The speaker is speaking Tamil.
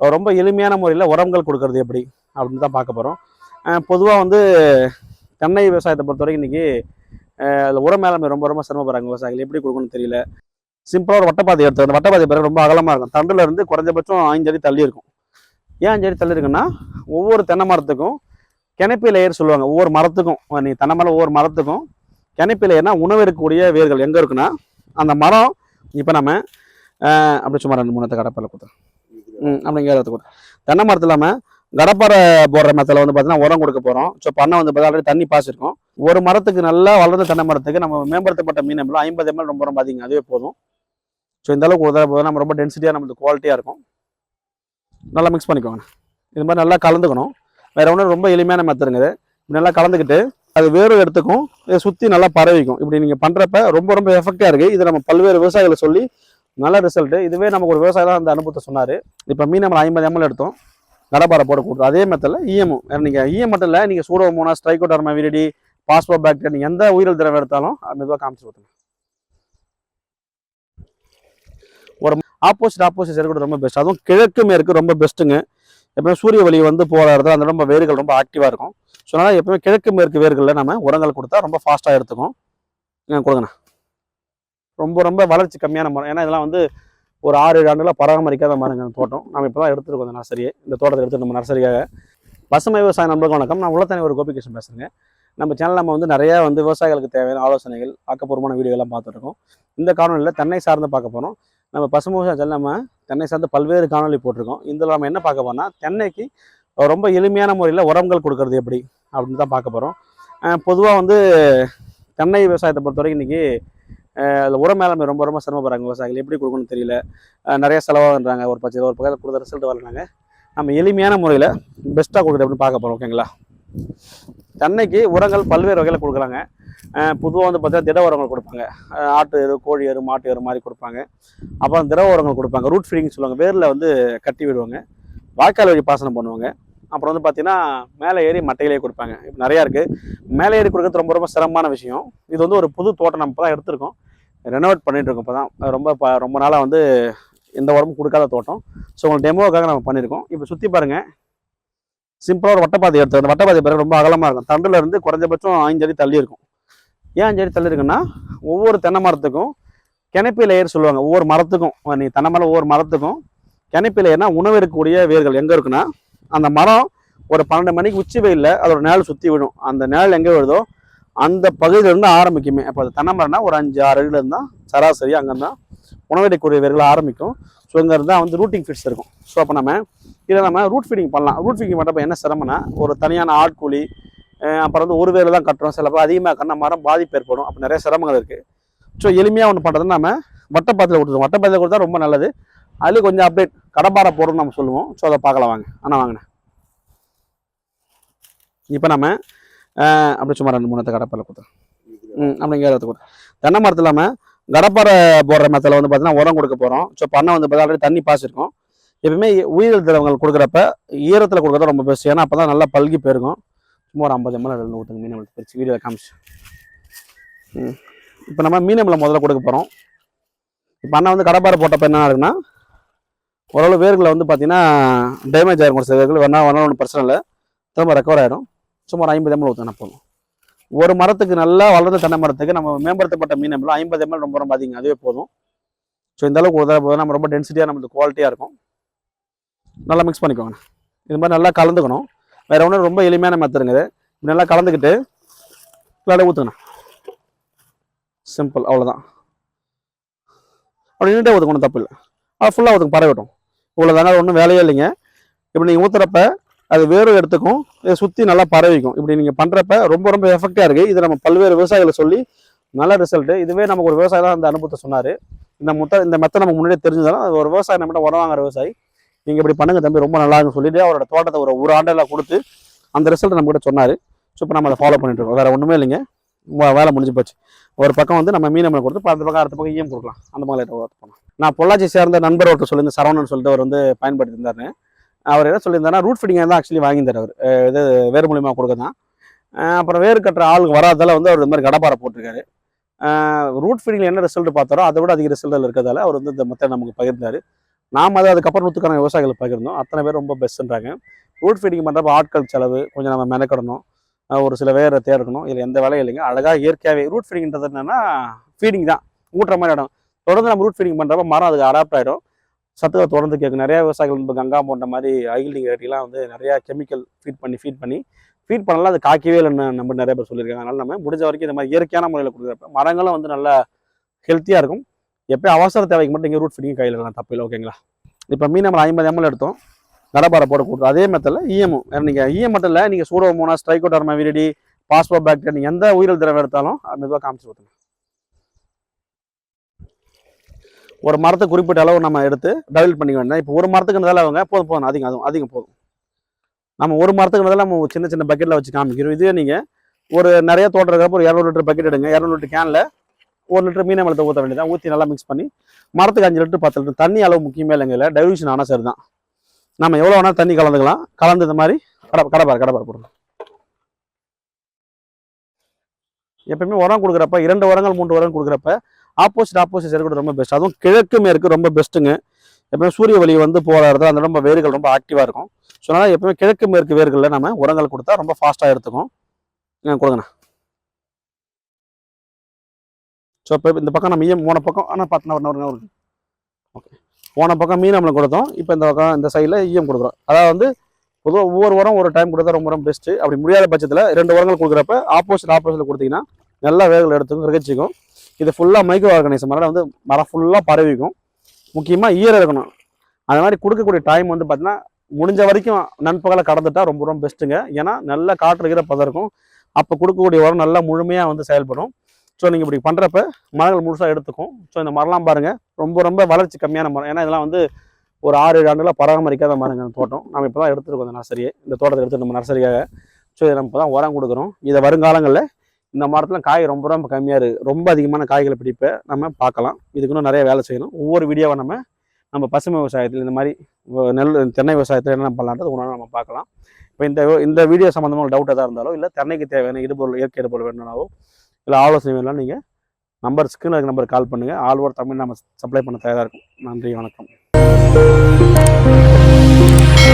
ரொம்ப எளிமையான முறையில் உரங்கள் கொடுக்கறது எப்படி அப்படின்னு தான் பார்க்க போகிறோம் பொதுவாக வந்து தென்னை விவசாயத்தை பொறுத்த வரைக்கும் இன்றைக்கி அதில் உர மேலாண்மை ரொம்ப ரொம்ப சிரமப்படுறாங்க விவசாயிகள். எப்படி கொடுக்கணும்னு தெரியல. சிம்பிளாக ஒரு வட்டப்பாதை எடுத்து அந்த வட்டப்பாதை பிறகு ரொம்ப அகலமாக இருக்கும். தண்டில் இருந்து குறைஞ்சபட்சம் அஞ்சு அடி தள்ளி இருக்கும். ஏன் அஞ்சு அடி தள்ளி இருக்குன்னா ஒவ்வொரு தென்னை மரத்துக்கும் கிணப்பி லேயர் சொல்லுவாங்க. ஒவ்வொரு மரத்துக்கும் நீ தென்னை மரம் ஒவ்வொரு மரத்துக்கும் கிணப்பி லேயர்னா உணவு இருக்கக்கூடிய வேர்கள் எங்கே இருக்குன்னா அந்த மரம் இப்போ நம்ம அப்படி சும்மா ரெண்டு மூணு கடப்பில் கொடுத்தோம் அப்படிங்கிற கொடுத்தோம் தென்னை மரத்து இல்லாமல் கடப்பாறை போடுற மெத்தில் வந்து பார்த்தீங்கன்னா உரம் கொடுக்க போகிறோம் ஸோ பண்ணை வந்து பார்த்தா ஆல்ரெடி தண்ணி பாஸ் இருக்கும் ஒரு மரத்துக்கு நல்லா வளர்ந்த தென்னை மரத்துக்கு நம்ம மேம்படுத்தப்பட்ட மீன் எம்எல் ஐம்பது எம்எல் ரொம்ப ரொம்ப அதிகம். அதுவே போதும். ஸோ இந்த அளவுக்கு உதவ போதும். நம்ம ரொம்ப டென்சிட்டியாக நம்மளுக்கு குவாலிட்டியாக இருக்கும். நல்லா மிக்ஸ் பண்ணிக்கோங்க. இது மாதிரி நல்லா கலந்துக்கணும். வேற ஒன்றும் ரொம்ப எளிமையான மெத்தடுங்க இது. இப்படி நல்லா கலந்துக்கிட்டு அது வேறு எடுத்துக்கும். இதை சுற்றி நல்லா பரவிக்கும். இப்படி நீங்கள் பண்ணுறப்ப ரொம்ப ரொம்ப எஃபெக்டாக இருக்குது இது நம்ம பல்வேறு விவசாயிகளை சொல்லி நல்ல ரிசல்ட்டு இதுவே நமக்கு ஒரு விவசாயி தான் அந்த அனுபவத்தை சொன்னார். இப்போ மீன் நம்ம ஐம்பது எம்எல் எடுத்தோம். நடப்பாறை போட கொடுத்தோம். அதே மெத்தடில் இஎம்மும் நீங்கள் இஎம் மட்டும் இல்லை நீங்கள் pseudomona trichoderma viride phospho bacteria நீங்கள் எந்த உயிரில் திரவம் எடுத்தாலும் மெதுவாக காமிச்சு கொடுத்துங்க ஒரு ஆப்போசிட் ஆப்போசிட் சைடு கூட ரொம்ப பெஸ்ட் அதுவும் கிழக்கு மேற்கு ரொம்ப பெஸ்ட்டுங்க எப்பவுமே சூரிய ஒளி வந்து போகிற இடத்துல அந்த ரொம்ப வேர்கள் ரொம்ப ஆக்டிவாக இருக்கும். ஸோ அதனால் எப்பவுமே கிழக்கு மேற்கு வேர்களில் நம்ம உரங்கள் கொடுத்தா ரொம்ப ஃபாஸ்ட்டாக எடுத்துக்கும். ஆ, கொடுங்கண்ணா. ரொம்ப ரொம்ப வளர்ச்சி கம்மியான மரம். ஏன்னா இதெல்லாம் வந்து ஒரு ஆறு ஏழு ஆண்டுகளாக பராமரிக்காத மரங்க தோட்டம். நம்ம இப்போ தான் எடுத்துருக்கோம் இந்த நர்சரியை இந்த தோட்டத்தை எடுத்து நம்ம நர்சரிக்காக பசுமை விவசாயம் நம்மளுக்கு வணக்கம். நான் உள்ளத்தனி ஒரு கோபிகிருஷ்ணன் பேசுகிறேங்க நம்ம சேனல் நம்ம வந்து நிறையா வந்து விவசாயிகளுக்கு தேவையான ஆலோசனைகள் ஆக்கப்பூர்வமான வீடியோலாம் பார்த்துருக்கோம். இந்த காணொலியில் தென்னை சார்ந்து பார்க்க போகிறோம் நம்ம பசுமை விவசாயம் சேனல் நம்ம தென்னை சார்ந்து பல்வேறு காணொலி போட்டிருக்கோம். இதில் நம்ம என்ன பார்க்க போறோம்னா தென்னைக்கு ரொம்ப எளிமையான முறையில் உரங்கள் கொடுக்கறது எப்படி? அப்படின்னு தான் பார்க்க போகிறோம் பொதுவாக வந்து தென்னை விவசாயத்தை பொறுத்த வரைக்கும் இன்றைக்கி அதில் உரம் மேலாண்மை ரொம்ப ரொம்ப சிரமப்படுறாங்க விவசாயிகள். எப்படி கொடுக்கணும்னு தெரியல. நிறைய செலவாகுன்றாங்க ஒரு பட்சம் ஒரு பக்கத்தில் கொடுத்த ரிசல்ட் வரலாங்க நம்ம எளிமையான முறையில் பெஸ்ட்டாக கொடுக்குறது அப்படின்னு பார்க்க போகிறோம் ஓகேங்களா தென்னைக்கு உரங்கள் பல்வேறு வகையில் கொடுக்குறாங்க. பொதுவாக வந்து பார்த்தீங்கன்னா திட உரங்கள் கொடுப்பாங்க. ஆட்டு எரு கோழி எரு மாட்டு எரு மாதிரி கொடுப்பாங்க. அப்புறம் திட உரங்கள் கொடுப்பாங்க. ரூட் ஃபீடிங் சொல்லுவாங்க. வேரில் வந்து கட்டி விடுவாங்க. வாய்க்கால் வழி பாசனம் பண்ணுவாங்க. அப்புறம் வந்து பார்த்தீங்கன்னா மேலே ஏறி மட்டையிலே கொடுப்பாங்க. இப்போ நிறையா இருக்குது மேலே ஏறி கொடுக்கறது ரொம்ப ரொம்ப சிரமமான விஷயம். இது வந்து ஒரு புது தோட்டம். நம்ம தான் எடுத்திருக்கோம். ரெனோவேட் பண்ணிகிட்டு இருக்கோம் இப்போ தான் ரொம்ப ப- ரொம்ப நாளாக வந்து எந்த உரமும் கொடுக்காத தோட்டம். ஸோ உங்களுக்கு டெமோவுக்காக நம்ம பண்ணியிருக்கோம். இப்போ சுற்றி பாருங்கள் சிம்பிளாக ஒரு வட்டப்பாதை எடுத்து அந்த வட்டப்பாதை பிறகு ரொம்ப அகலமாக இருக்கும். தண்டுலேருந்து குறைஞ்சபட்சம் ஐந்து அடி தள்ளி இருக்கும். ஏன் அஞ்சு அடி தள்ளி இருக்குன்னா ஒவ்வொரு தென்னை மரத்துக்கும் கிணப்பி லேயர் சொல்லுவாங்க. ஒவ்வொரு மரத்துக்கும் நீ தென்னை மரம் ஒவ்வொரு மரத்துக்கும் கிணப்பி லேயர்னா உணவு இருக்கக்கூடிய வேர்கள் எங்கே இருக்குன்னா அந்த மரம் ஒரு பன்னெண்டு மணிக்கு உச்சி வெயிலில் அதோட நிழல் சுற்றி விடும். அந்த நிழல் எங்கே விழுதோ அந்த பகுதியிலேருந்து ஆரம்பிக்குமே. அப்போ அது தென்னமரம்னா ஒரு அஞ்சு ஆறு அடியிலேருந்து இருந்தால் சராசரி அங்கே தான் உணவெடுக்கக்கூடிய வேர்கள் ஆரம்பிக்கும். ஸோ இங்கே இருந்தால் வந்து ரூட்டிங் ஃபிட்ஸ் இருக்கும். ஸோ அப்போ நம்ம இதை நம்ம ரூட் ஃபீடிங் பண்ணலாம். ரூட் ஃபீடிங் பண்ணுறப்ப என்ன சிரமம்னா ஒரு தனியான ஆட்கூலி அப்புறம் வந்து ஒரு வேலை தான் கட்டுறோம். சில பேர் அதிகமாக கண்ண மரம் பாதிப்பு ஏற்படும் அப்போ நிறைய சிரமங்கள் இருக்குது ஸோ எளிமையாக ஒன்று பண்ணுறது நம்ம வட்டப்பாத்தில் கொடுத்துருவோம். வட்டப்பாத்தில் கொடுத்தா ரொம்ப நல்லது. அதுலேயும் கொஞ்சம் அப்டேட் கடப்பாறை போடுறோம்னு நம்ம சொல்லுவோம். ஸோ அதை பார்க்கலாம் வாங்க. ஆனால் வாங்கண்ணே. இப்போ நம்ம அப்படி சும்மா ரெண்டு மூணு கடப்பாறை கொடுத்தோம் ம் அப்படிங்கிறத கொடுத்தோம் தென்னை மரத்தில் இல்லாமல் கடப்பாறை போடுற மரத்தில் வந்து பார்த்தீங்கன்னா உரம் கொடுக்க போகிறோம் ஸோ பண்ணை வந்து பார்த்தா ஆல்ரெடி தண்ணி பாய்ச்சிருக்கோம் இருக்கும். எப்பவுமே உயிரியல் திரவங்கள் கொடுக்குறப்ப ஈரத்தில் கொடுக்குறது ரொம்ப பெஸ்ட் ஏன்னா அப்போ தான் நல்லா பல்கி போயிருக்கும். சும்மா ஒரு ஐம்பது எம்எல் ரெண்டு ஊற்றுங்க மீன் எவ்வளோ பிரித்து வீடியோ காமிச்சு. ம். இப்போ நம்ம மீன் முதல்ல கொடுக்க போகிறோம் இப்போ அண்ணா வந்து கடப்பாறை போட்டப்போ என்ன இருக்குன்னா ஓரளவு வேர்களை வந்து பார்த்தீங்கன்னா டேமேஜ் ஆகிருக்கும் சில வேர்கள். வேணா வேணாலும் ஒன்றும் பிரச்சனை இல்லை. திரும்ப ரெக்கவர் ஆகிடும் சும்மா ஒரு ஐம்பது எம்எல் ஊற்றினா போதும் ஒரு மரத்துக்கு நல்லா வளர்ந்த தென்னை மரத்துக்கு நம்ம மேம்படுத்தப்பட்ட மீன் எம்எல் ஐம்பது எம்எல் ரொம்ப ரொம்ப அதிகம். அதுவே போதும். ஸோ இந்த அளவுக்கு உதவ போதும். நம்ம ரொம்ப டென்சிட்டியாக நம்மளுக்கு குவாலிட்டியாக இருக்கும். நல்லா மிக்ஸ் பண்ணிக்கோங்க. இது மாதிரி நல்லா கலந்துக்கணும். வேறு ஒன்றும் ரொம்ப எளிமையான மெத்தடுங்க இது. இப்படி நல்லா கலந்துக்கிட்டு நல்லா ஊற்றுங்கண்ணா சிம்பிள் அவ்வளோதான் அப்படி நின்றுட்டே ஊற்றுக்கணும் தப்பு இல்லை. அது ஃபுல்லாக ஊற்றுங்க பரவிட்டோம் இவ்வளோ அது ஒன்றும் வேலையே இல்லைங்க. இப்போ நீங்கள் ஊற்றுறப்ப அது வேறு எடுத்துக்கும் இதை சுற்றி நல்லா பரவிக்கும். இப்படி நீங்கள் பண்ணுறப்ப ரொம்ப ரொம்ப எஃபெக்டாக இருக்குது இது நம்ம பல்வேறு விவசாயிகளை சொல்லி நல்ல ரிசல்ட்டு இதுவே நமக்கு ஒரு விவசாயி தான் அந்த அனுபவத்தை சொன்னார். இந்த முத்த இந்த மெத்தை நமக்கு முன்னாடியே தெரிஞ்சதாலும் அது ஒரு விவசாயி நம்மகிட்ட உரம் வாங்குற விவசாயி. நீங்கள் இப்படி பண்ணுங்க தம்பி ரொம்ப நல்லா இருக்குன்னு சொல்லிட்டு அவரோட தோட்டத்தை ஒரு ஒரு ஆண்டில் கொடுத்து அந்த ரிசல்ட் நம்மகிட்ட சொன்னார். ஸோ இப்போ நம்ம அதை ஃபாலோ பண்ணிட்டு இருக்கோம். வேறு ஒன்றுமே இல்லைங்க. வேலை முடிஞ்சு போச்சு. ஒரு பக்கம் வந்து நம்ம மீன் நம்மளை கொடுத்து அந்த பக்கம் அடுத்த பக்கம் ஈஎம் கொடுக்கலாம். அந்த மாதிரி போகலாம். நான் பொள்ளாச்சி சேர்ந்த நண்பர் ஒருத்தர் சொல்லியிருந்தேன் சரவணன் சொல்லிட்டு அவர் வந்து பயன்படுத்தி இருந்தாரு அவர் என்ன சொல்லியிருந்தாருன்னா ரூட் ஃபீடிங் தான் ஆக்சுவலி வாங்கியிருந்தார் அவர். இது வேறு மூலியமாக கொடுக்க தான் அப்புறம் வேறு கட்டுற ஆளுங்க வராதால வந்து அவர் இந்த மாதிரி கடப்பாறை போட்டிருக்காரு. ரூட் ஃபீடிங்கில் என்ன ரிசல்ட் பார்த்தாரோ அதை விட அதிக ரிசல்ட்டில் இருக்கிறதால அவர் வந்து இந்த மொத்தம் நமக்கு பகிர்ந்தார். நாம் அதை அதுக்கப்புறம் நூற்றுக்கான விவசாயிகள் பகிர்ந்தோம். அத்தனை பேர் ரொம்ப பெஸ்ட்டுன்றாங்க ரூட் ஃபீடிங் பண்ணுறப்ப ஆட்கள் செலவு கொஞ்சம் நம்ம மெனக்கிடணும். ஒரு சில வேரை தேர்க்கணும். இதில் எந்த வேலையும் இல்லைங்க. அழகாக இயற்கையாகவே ரூட் ஃபீடிங்ன்றது என்னென்னா ஃபீடிங் தான். ஊட்டுற மாதிரி இடம். தொடர்ந்து நம்ம ரூட் ஃபீடிங் பண்ணுறப்ப மரம் அதுக்கு அடாப்ட் ஆகிடும் சத்துக்களை தொடர்ந்து கேட்கும். நிறையா விவசாயிகள் இப்போ கங்கா போன்ற மாதிரி அகில்டிங் ரேட்டிலாம் வந்து நிறையா கெமிக்கல் ஃபீட் பண்ணி ஃபீட் பண்ணி ஃபீட் பண்ணலாம் அது காய்க்கவே இல்லைன்னு நம்ம நிறைய பேர் சொல்லியிருக்காங்க. அதனால் நம்ம முடிஞ்ச வரைக்கும் இந்த மாதிரி இயற்கையான முறையில் கொடுக்குறப்ப மரங்களும் வந்து நல்லா ஹெல்த்தியாக இருக்கும். எப்போ அவசர தேவைக்கு மட்டும் இங்கே ரூட் ஃபிட்டிங் கையில் இருக்கலாம் தப்பில்லை ஓகேங்களா? இப்போ மீன் நம்ம ஐம்பது எம்எல் எடுத்தோம். நடப்பாறை போட்டு கொடுத்தோம். அதே மத்தலில் இஎம்ஓ வேறு நீங்கள் இஎம் மட்டும் இல்லை நீங்கள் pseudomona trichoderma viride phospho bacteria நீங்கள் எந்த உயிரியல் திரவம் எடுத்தாலும் அது மெதுவாக காமிச்சு கொடுத்துங்க ஒரு மரத்தை குறிப்பிட்ட அளவு நம்ம எடுத்து டெவலப் பண்ணிக்க வேண்டாம் இப்போ ஒரு மரத்துக்குன்றதால அவங்க போதும் போதும் அதிகம் அதுவும் அதிகம் போதும். நம்ம ஒரு மரத்துக்குன்றதால நம்ம சின்ன சின்ன பக்கெட்டில் வச்சு காமிக்கிறோம். இதே நீங்கள் ஒரு நிறைய தோட்டம் இருக்கிறப்ப ஒரு இரநூறு லிட்டர் பக்கெட் எடுங்க. இரநூறு லிட்டர் கேனில் ஒரு லிட்டர் மீன மலத்தை ஊற்ற வேண்டியதான் ஊற்றி நல்லா மிக்ஸ் பண்ணி மரத்துக்கு அஞ்சு லிட்டர் பத்து லிட்டர் தண்ணி அளவு முக்கியமே இல்லைங்க இல்லை டைலூஷன் ஆனால் சரி தான் நம்ம எவ்வளோ வேணாலும் தண்ணி கலந்துக்கலாம். கலந்து இந்த மாதிரி கடை கடப்பார் கடப்பார் போடணும். எப்பயுமே உரம் கொடுக்குறப்ப இரண்டு உரங்கள் மூன்று உரம் கொடுக்குறப்ப ஆப்போசிட் ஆப்போசிட் இருக்கிறது ரொம்ப பெஸ்ட் அதுவும் கிழக்கு மேற்கு ரொம்ப பெஸ்ட்டுங்க எப்பவுமே சூரிய ஒளி வந்து போகிற அந்த ரொம்ப வேர்கள் ரொம்ப ஆக்டிவாக இருக்கும். ஸோ அதனால் எப்பவுமே கிழக்கு மேற்கு வேர்களில் நம்ம உரங்கள் கொடுத்தா ரொம்ப ஃபாஸ்ட்டாக எடுத்துக்கும். கொடுங்கண்ணா. ஸோ இப்போ இந்த பக்கம் நம்ம ஈயம் போன பக்கம் ஆனால் பார்த்தா ஒரு ஓகே போன பக்கம் மீன் நம்மளுக்கு கொடுத்தோம். இப்போ இந்த பக்கம் இந்த சைடில் ஈயம் கொடுக்குறோம். அதாவது வந்து பொதுவாக ஒவ்வொரு உரம் ஒரு டைம் கொடுத்தா ரொம்ப ரொம்ப பெஸ்ட்டு அப்படி முடியாத பட்சத்தில் ரெண்டு உரங்கள் கொடுக்குறப்ப ஆப்போசிட் ஆப்போசிட்டில் கொடுத்தீங்கன்னா நல்லா வேர்கள் எடுத்துக்கும் கிரகிச்சிக்கும். இது ஃபுல்லாக மைக்ரோ ஆர்கனைசம் மரம் வந்து மரம் ஃபுல்லாக பரவிக்கும். முக்கியமாக ஈரம் இருக்கணும். அந்த மாதிரி கொடுக்கக்கூடிய டைம் வந்து பார்த்தீங்கன்னா முடிஞ்ச வரைக்கும் நண்பகலை கடந்துட்டா ரொம்ப ரொம்ப பெஸ்ட்டுங்க ஏன்னா நல்லா காற்று இருக்கிற பதம் இருக்கும். அப்போ கொடுக்கக்கூடிய உரம் நல்லா முழுமையாக வந்து செயல்படும். ஸோ நீங்கள் இப்படி பண்ணுறப்ப மரங்கள் முழுசாக எடுத்துக்கும். ஸோ இந்த மரம்லாம் பாருங்கள் ரொம்ப ரொம்ப வளர்ச்சி கம்மியான மரம். ஏன்னா இதெல்லாம் வந்து ஒரு ஆறு ஏழு ஆண்டுகளாக பராமரிக்காத மரங்க தோட்டம். நம்ம இப்போ தான் எடுத்துருக்கோம் இந்த நர்சரியை இந்த தோட்டத்தை எடுத்து நம்ம நர்சரிக்காக ஸோ இதை நம்ம இப்போ தான் உரம் கொடுக்குறோம். இதை வருங்காலங்களில் இந்த மரத்தில் காய் ரொம்ப ரொம்ப கம்மியாக இருக்குது ரொம்ப அதிகமான காய்களை பிடிப்பை நம்ம பார்க்கலாம். இதுக்கு இன்னும் நிறைய வேலை செய்யணும். ஒவ்வொரு வீடியோவை நம்ம நம்ம பசுமை விவசாயத்தில் இந்த மாதிரி நெல் தென்னை விவசாயத்தில் என்ன பண்ணலான்றது ஒன்று நம்ம பார்க்கலாம். இப்போ இந்த இந்த வீடியோ சம்மந்தமான டவுட் எதாக இருந்தாலோ இல்லை தென்னைக்கு தேவையான இடுபொருள் இயற்கை இடுபொருள் வேணும்னாவோ இல்லை ஆலோசனை வேணும்னா நீங்கள் நம்பர் எனக்கு நம்பருக்கு கால் பண்ணுங்கள் ஆல் ஓவர் தமிழ் நம்ம சப்ளை பண்ண தயாராக இருக்கும். நன்றி வணக்கம்.